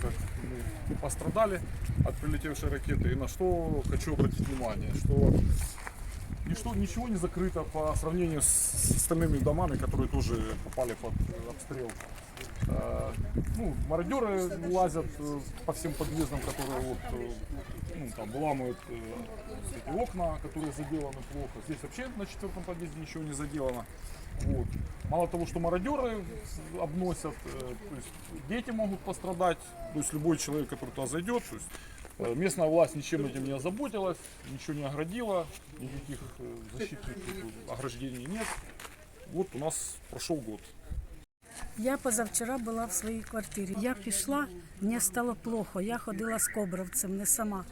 как мы пострадали от прилетевшей ракеты. И на что хочу обратить внимание, что ничто, ничего не закрыто по сравнению с, остальными домами, которые тоже попали под обстрел. Э, Ну, мародеры лазят э, по всем подъездам, которые вот, э, ну, там выламывают э, эти окна, которые заделаны плохо. Здесь вообще на четвертом подъезде ничего не заделано. Вот. Мало того, что мародеры обносят, э, то есть дети могут пострадать, то есть любой человек, который туда зайдет, то есть э, местная власть ничем этим не озаботилась, ничего не оградила, никаких э, защитных э, ограждений нет. Вот у нас прошел год. Я позавчора була в своїй квартирі. Я пішла, мені стало плохо. Я ходила з кобровцем, не сама.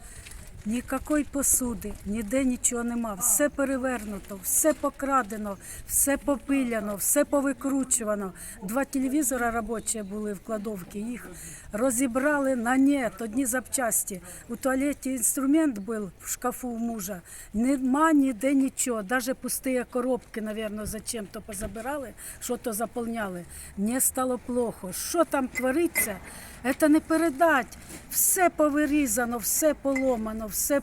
Ніякої посуди, ніде нічого нема. Все перевернуто, все покрадено, все попиляно, все повикручувано. Два телевізора робочі були в кладовці. Їх розібрали на нет, одні запчасті. У туалеті інструмент був в шкафу у мужа. Нема ніде нічого. Навіть пусті коробки, мабуть, зачем-то позабирали, що то заповняли. Мені стало плохо. Що там твориться? Це не передать. Все повирізано, все поломано, все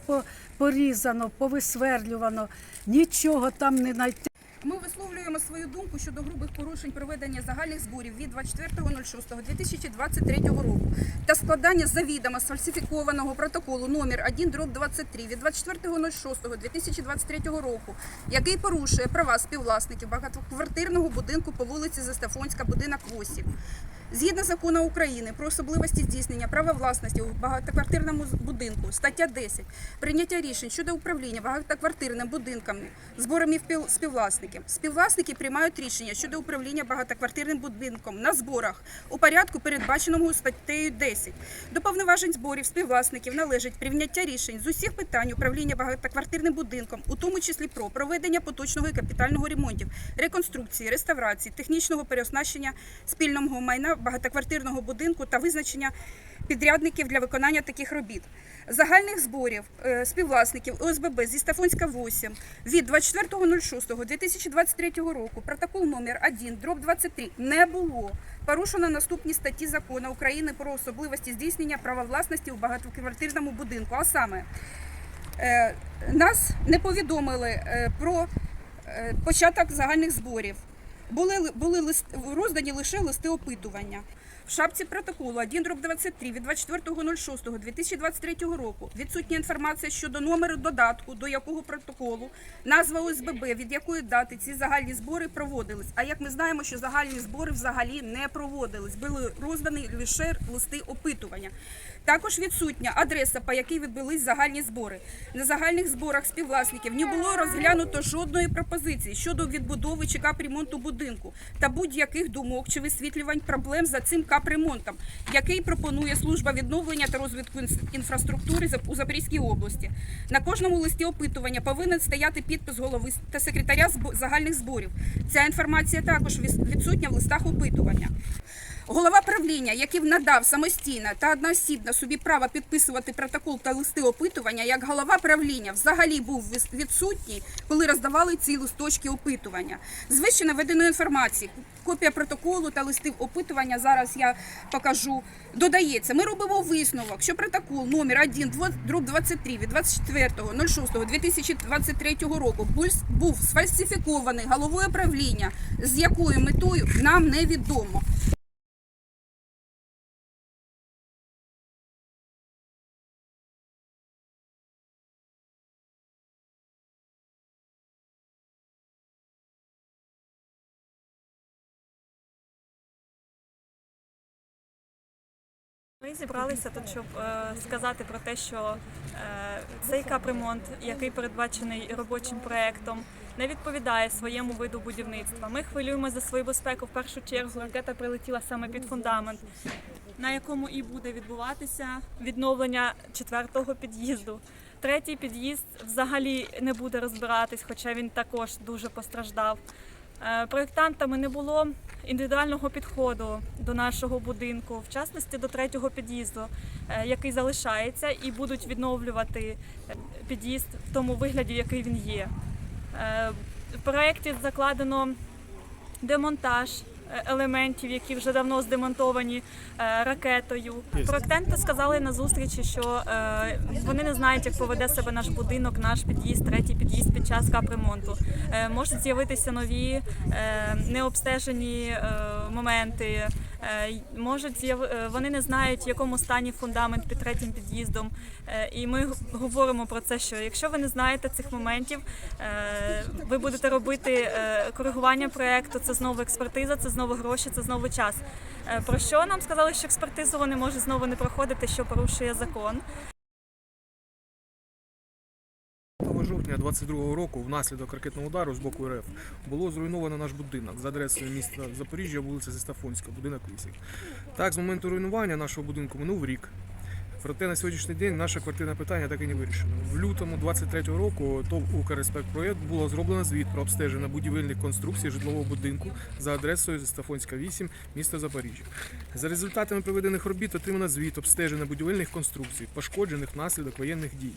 порізано, повисверлювано. Нічого там не знайти. Ми висловлюємо свою думку щодо грубих порушень проведення загальних зборів від 24.06.2023 року та складання завідомо сфальсифікованого протоколу номер 1 дроб 23 від 24.06.2023 року, який порушує права співвласників багатоквартирного будинку по вулиці Застафонська, будинок 8. Згідно закону України про особливості здійснення права власності у багатоквартирному будинку, стаття 10, прийняття рішень щодо управління багатоквартирним будинками, зборами співвласників. Співвласники приймають рішення щодо управління багатоквартирним будинком на зборах у порядку, передбаченому статтею 10. До повноважень зборів співвласників належить прийняття рішень з усіх питань управління багатоквартирним будинком, у тому числі про проведення поточного і капітального ремонтів, реконструкції, реставрації, технічного переоснащення спільного майна багатоквартирного будинку та визначення підрядників для виконання таких робіт. Загальних зборів е, співвласників ОСББ зі Стафонська 8 від 24.06.2023 року протокол номер 1 дроб 23 не було. Порушено наступні статті закону України про особливості здійснення права власності у багатоквартирному будинку. А саме е, нас не повідомили е, про початок загальних зборів. Були, ли- були лист, роздані лише листи опитування. В шапці протоколу 1 дроб 23 від 24.06.2023 року відсутня інформація щодо номеру додатку, до якого протоколу, назва ОСББ, від якої дати ці загальні збори проводились. А як ми знаємо, що загальні збори взагалі не проводились, були роздані лише листи опитування. Також відсутня адреса, по якій відбулись загальні збори. На загальних зборах співвласників не було розглянуто жодної пропозиції щодо відбудови чи капремонту будинку та будь-яких думок чи висвітлювань проблем за цим капремонтом, який пропонує служба відновлення та розвитку інфраструктури у Запорізькій області. На кожному листі опитування повинен стояти підпис голови та секретаря загальних зборів. Ця інформація також відсутня в листах опитування. Голова правління, який надав самостійно та одноосібно собі право підписувати протокол та листи опитування, як голова правління взагалі був відсутній, коли роздавали ці листочки опитування. З вище наведеної інформації, копія протоколу та листів опитування зараз я покажу. Додається, ми робимо висновок, що протокол номер 1 дроб 23 від 24.06.2023 року був сфальсифікований головою правління, з якою метою нам невідомо. Ми зібралися тут, щоб е, сказати про те, що е, цей капремонт, який передбачений робочим проектом, не відповідає своєму виду будівництва. Ми хвилюємо за свою безпеку. В першу чергу ракета прилетіла саме під фундамент, на якому і буде відбуватися відновлення четвертого під'їзду. Третій під'їзд взагалі не буде розбиратись, хоча він також дуже постраждав. Е, Проєктантами не було індивідуального підходу до нашого будинку, в частності до третього під'їзду, е, який залишається, і будуть відновлювати е, під'їзд в тому вигляді, який він є. В проєкті закладено демонтаж елементів, які вже давно здемонтовані е, ракетою. Проектенти сказали на зустрічі, що е, вони не знають, як поведе себе наш будинок, наш під'їзд, третій під'їзд під час капремонту. Е, Можуть з'явитися нові необстежені моменти. Е, Можуть е, вони не знають, в якому стані фундамент під третім під'їздом. Е, І ми говоримо про це, що якщо ви не знаєте цих моментів, ви будете робити коригування проекту. Це знову експертиза, це знову гроші, це знову час. Про що нам сказали, що експертизу вони можуть знову не проходити, що порушує закон. 5 жовтня 22 року внаслідок ракетного удару з боку РФ було зруйновано наш будинок за адресою міста Запоріжжя, вулиця Зістафонська, будинок 8. Так, з моменту руйнування нашого будинку минув рік. Проте на сьогоднішній день наше квартирне питання так і не вирішено. В лютому 23-го року ТОВ «Укрреспектпроєкт» було зроблено звіт про обстеження будівельних конструкцій житлового будинку за адресою Зестафонська 8, місто Запоріжжя. За результатами проведених робіт отримано звіт обстеження будівельних конструкцій, пошкоджених внаслідок воєнних дій.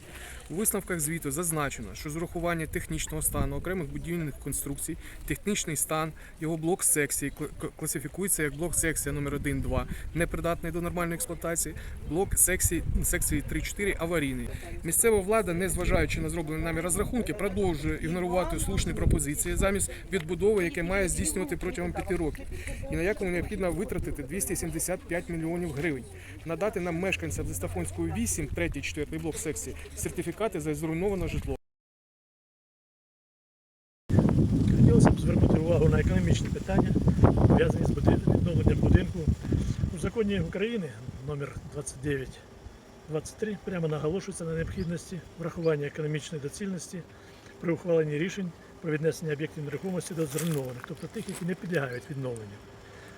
У висновках звіту зазначено, що з урахуванням технічного стану окремих будівельних конструкцій, технічний стан його блок секції класифікується як блок секція номер 1-2, непридатний до нормальної експлуатації, блок секції, секції 3-4 аварійний. Місцева влада, не зважаючи на зроблені нами розрахунки, продовжує ігнорувати слушні пропозиції замість відбудови, яке має здійснювати протягом п'яти років, і на якому необхідно витратити 275 мільйонів гривень, надати нам мешканцям Зестафонської 8, 3, 4 блок секції сертифікати за зруйноване житло. Хотілося б звернути увагу на економічні питання, пов'язані з відновленням будинку. У законі України номер 2923 прямо наголошується на необхідності врахування економічної доцільності при ухваленні рішень про віднесення об'єктів нерухомості до зруйнованих, тобто тих, які не підлягають відновленню.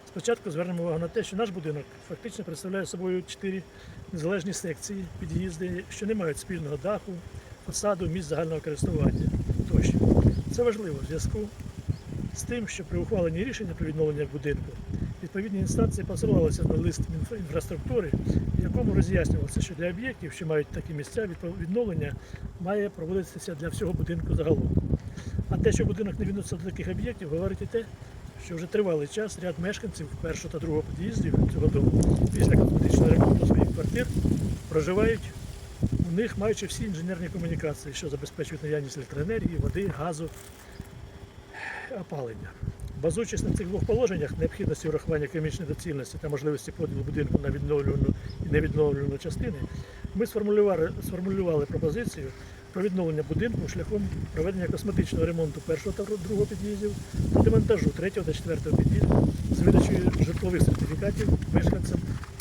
Спочатку звернемо увагу на те, що наш будинок фактично представляє собою чотири незалежні секції, під'їзди, що не мають спільного даху, фасаду, місць загального користування тощо. Це важливо в зв'язку з тим, що при ухваленні рішення про відновлення будинку відповідні інстанції посилалися на лист інфраструктури, в якому роз'яснювалося, що для об'єктів, що мають такі місця, відновлення має проводитися для всього будинку загалом. А те, що будинок не відноситься до таких об'єктів, говорить і те, що вже тривалий час ряд мешканців першого та другого під'їздів цього дому після косметичного ремонту своїх квартир проживають у них, маючи всі інженерні комунікації, що забезпечують наявність електроенергії, води, газу, опалення. Базуючись на цих двох положеннях, необхідності врахування економічної доцільності та можливості поділу будинку на відновлювану і невідновлювану частини, ми сформулювали, сформулювали пропозицію про відновлення будинку шляхом проведення косметичного ремонту першого та другого під'їздів та демонтажу третього та четвертого під'їзду з видачею житлових сертифікатів мешканцям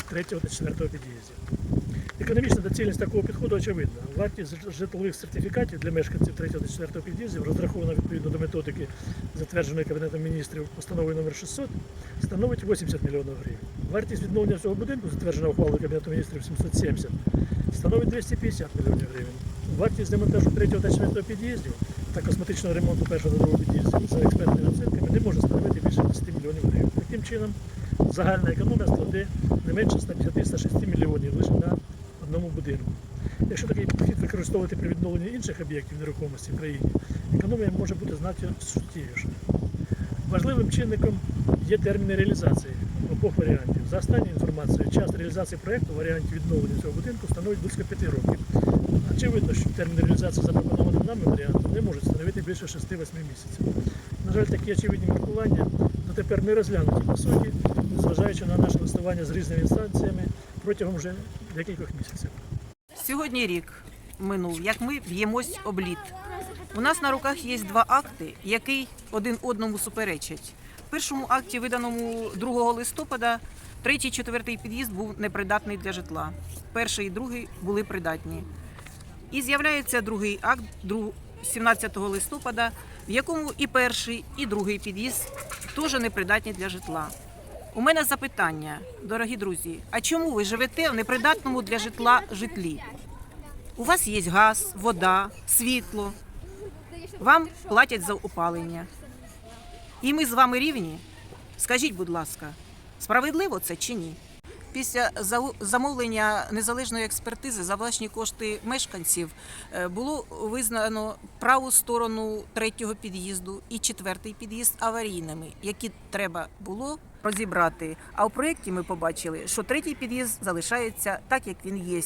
третього та четвертого під'їздів. Економічна доцільність такого підходу очевидна. Вартість житлових сертифікатів для мешканців 3 та 4 під'їздів розрахована відповідно до методики, затвердженої Кабінетом міністрів постановою номер 600, становить 80 мільйонів гривень. Вартість відновлення цього будинку, затверджена ухвалою Кабінету міністрів 770, становить 250 мільйонів гривень. Вартість демонтажу 3 та 4 під'їздів та косметичного ремонту першого та другого під'їздів за експертними оцінками не може становити більше 10 мільйонів гривень. Таким чином, загальна економія складе не менше 150-106 мільйонів лише на одному будинку. Якщо такий підхід використовувати при відновленні інших об'єктів нерухомості в країні, економія може бути значно суттєвіша. Важливим чинником є терміни реалізації обох варіантів. За останньою інформацією, час реалізації проєкту в варіанті відновлення цього будинку становить близько 5 років. Очевидно, що термін реалізації запропонованим нами варіанту не може становити більше 6-8 місяців. На жаль, такі очевидні міркування дотепер не розглянуті по суті, незважаючи на наше листування з різними інстанціями протягом вже декількох місяців. Сьогодні рік минув, як ми б'ємось об лід. У нас на руках є два акти, які один одному суперечать. В першому акті, виданому 2 листопада, третій, четвертий під'їзд був непридатний для житла. Перший і другий були придатні. І з'являється другий акт друг- 17 листопада, в якому і перший, і другий під'їзд теж непридатні для житла. У мене запитання, дорогі друзі, а чому ви живете в непридатному для житла житлі? У вас є газ, вода, світло. Вам платять за опалення. І ми з вами рівні? Скажіть, будь ласка, справедливо це чи ні? Після замовлення незалежної експертизи за власні кошти мешканців е, було визнано праву сторону третього під'їзду і четвертий під'їзд аварійними, які треба було розібрати. А в проєкті ми побачили, що третій під'їзд залишається так, як він є.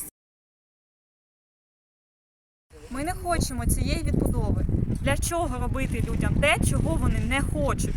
Ми не хочемо цієї відбудови. Для чого робити людям те, чого вони не хочуть?